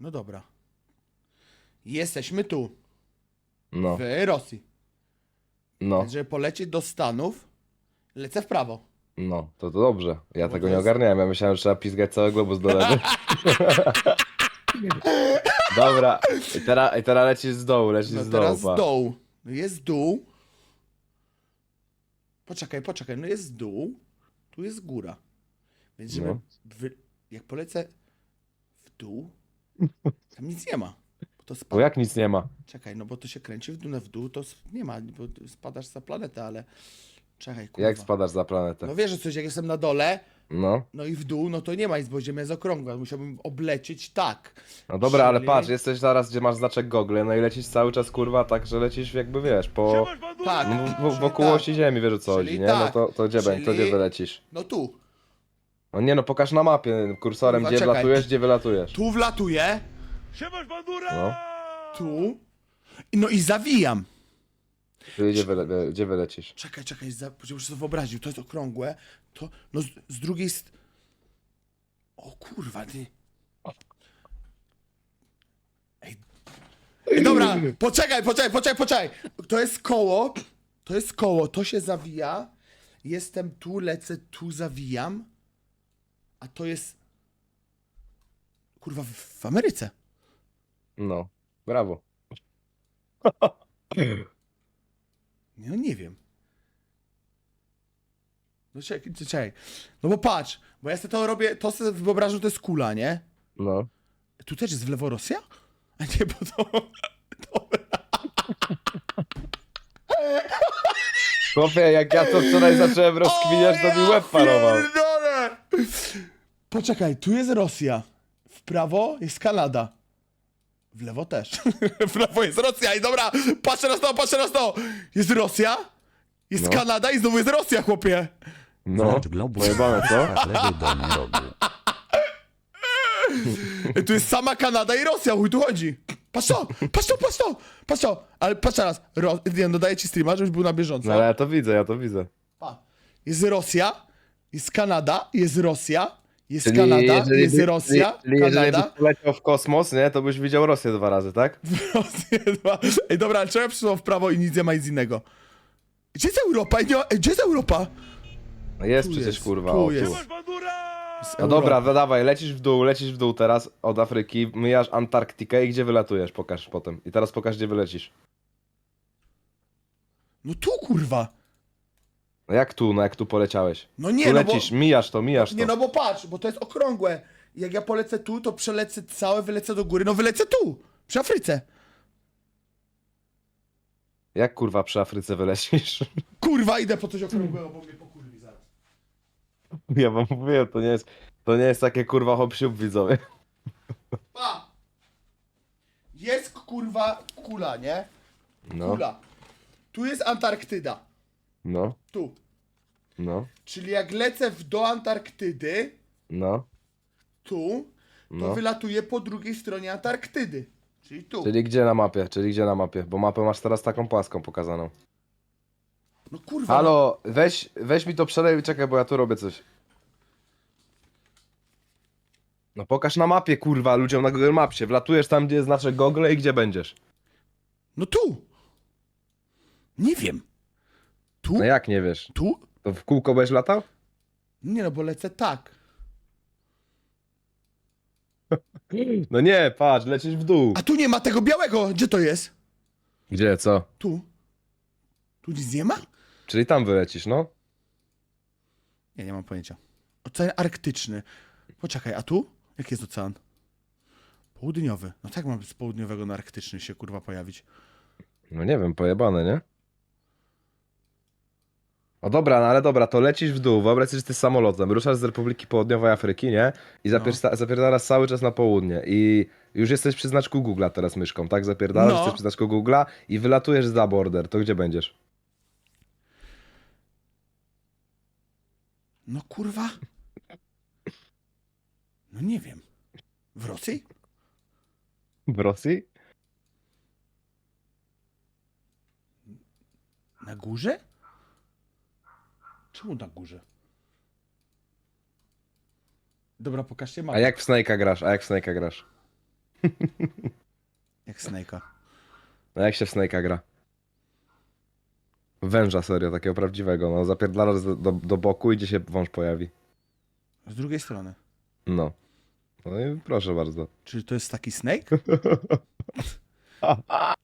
No dobra. Jesteśmy tu, No, w Rosji. no, Więc żeby polecieć do Stanów, lecę w prawo. no, to to dobrze. Ja Bo tego to nie jest- ogarniałem. Ja myślałem, że trzeba pizgać cały globus do lewy. Dobra, i teraz, i teraz lecisz z dołu, lecisz No z dołu, teraz pa. z dołu. No jest dół. Poczekaj, poczekaj. No jest dół. Tu jest góra. Więc żeby... No. Wy... Jak polecę w dół, tam nic nie ma. Bo to Bo spada... jak nic nie ma. Czekaj, no bo to się kręci w dół, w dół to s- nie ma, bo spadasz za planetę, ale... Czekaj, kurwa. Jak spadasz za planetę? No wiesz, że coś, jak jestem na dole, No, no i w dół, no to nie ma nic, bo Ziemia jest okrągła. Musiałbym oblecieć tak. no dobra, ale Czyli- patrz, jesteś zaraz, gdzie masz znaczek Google, no i lecisz cały czas, kurwa, tak, że lecisz jakby, wiesz, po... Tak. W, w, Czyli wokół tak. osi ziemi, wiesz o co Czyli chodzi, nie? tak. No to, to gdzie będzie, to Czyli- gdzie wylecisz? No tu. No nie no, pokaż na mapie kursorem, Kurwa, gdzie czekaj. wlatujesz, gdzie wylatujesz. Tu wlatuję, Siemasz bandura! No. tu. i- No i zawijam. Gdzie, wyle, gdzie wylecisz? Czekaj, czekaj, za... muszę sobie wyobrazić, to jest okrągłe, to, no z, z drugiej st... O kurwa, ty. Ej. Ej, dobra, poczekaj, poczekaj, poczekaj, poczekaj. To jest koło, to jest koło, to się zawija, jestem tu, lecę, tu zawijam, a to jest... Kurwa, w, w Ameryce. No, brawo. No nie wiem. No czekaj, czekaj. No bo patrz, bo ja sobie to robię, to sobie wyobrażam, że to jest kula, nie? No. Tu też jest w lewo Rosja? A nie, bo to... Chłopie, jak ja to wczoraj zacząłem rozkminiać, to mi łeb parował. Poczekaj, tu jest Rosja. W prawo jest Kanada. W lewo też. w lewo jest Rosja i dobra, patrzę na to, patrzę na to. Jest Rosja, jest No. Kanada i znowu jest Rosja, chłopie. No, pojebane, co? tak. Ej, Tu jest sama Kanada i Rosja, chuj tu chodzi. Patrz to, patrz to, patrz to, patrz to. Ale patrz teraz, Ro... nie, no daję ci streama, żebyś był na bieżąco. No ale ja to widzę, ja to widzę. Pa. Jest Rosja, jest Kanada, jest Rosja, jest Kanada, jest by- Rosja, czyli jeżeli Kanada, byś poleciał w kosmos, nie, to byś widział Rosję dwa razy, tak? Rosja dwa. Ej, dobra, ale czemu ja przyszło w prawo i nic nie ma nic innego? Gdzie jest Europa? Ej, Nie, ej, gdzie jest Europa? No jest Tu przecież, jest, kurwa, tu o, jest. Jest No Europa. dobra, no dawaj, lecisz w dół, lecisz w dół teraz od Afryki, myjasz Antarktykę i gdzie wylatujesz? Pokaż potem. I teraz pokaż, gdzie wylecisz. No tu, kurwa. No jak tu, no jak tu poleciałeś? No nie, tu no bo... lecisz, mijasz to, mijasz to. Nie, no bo patrz, bo to jest okrągłe. Jak ja polecę tu, to przelecę całe, wylecę do góry. No wylecę tu, przy Afryce. Jak kurwa przy Afryce wylecisz? Kurwa, idę po coś okrągłego, bo mnie pokurwi zaraz. Ja wam mówiłem, to nie jest, to nie jest takie kurwa hop siup widzowie. Pa! Jest kurwa kula, nie? No, Kula. Tu jest Antarktyda. No, Tu. no, Czyli jak lecę w do Antarktydy, no, tu, to no. wylatuję po drugiej stronie Antarktydy. Czyli tu. Czyli gdzie na mapie, czyli gdzie na mapie? Bo mapę masz teraz taką płaską pokazaną. No kurwa. Halo, weź, weź mi to przelej, czekaj, bo ja tu robię coś. No pokaż na mapie, kurwa, ludziom na Google Mapsie. Wlatujesz tam, gdzie jest znaczek Google i gdzie będziesz. No tu. Nie wiem. Tu? No jak nie wiesz? Tu? To w kółko będziesz latał? Nie no, bo lecę tak. No nie, patrz, lecisz w dół. A tu nie ma tego białego. Gdzie to jest? Gdzie, co? Tu. Tu nic nie ma? Czyli tam wylecisz, no? Nie, nie mam pojęcia. Ocean arktyczny. Poczekaj, a tu? Jaki jest ocean? Południowy. No tak mam z południowego na arktyczny się kurwa pojawić. No nie wiem, pojebane, nie? O dobra, no ale dobra, to lecisz w dół, wyobraź sobie, że ty samolotem, ruszasz z Republiki Południowej Afryki, nie? I zapierda- zapierdalasz cały czas na południe i już jesteś przy znaczku Google'a teraz myszką, tak? Zapierdalasz, No. jesteś przy znaczku Google'a i wylatujesz za border, to gdzie będziesz? No kurwa. No nie wiem. W Rosji? W Rosji? Na górze? Czemu na górze? Dobra, pokażcie mapę. A jak w Snake'a grasz? A jak w Snake'a grasz? Jak Snake'a. No jak się w Snake'a gra? Węża serio, takiego prawdziwego, no zapierdalasz do, do, do boku i gdzie się wąż pojawi. Z drugiej strony. No. No i proszę bardzo. Czy to jest taki Snake?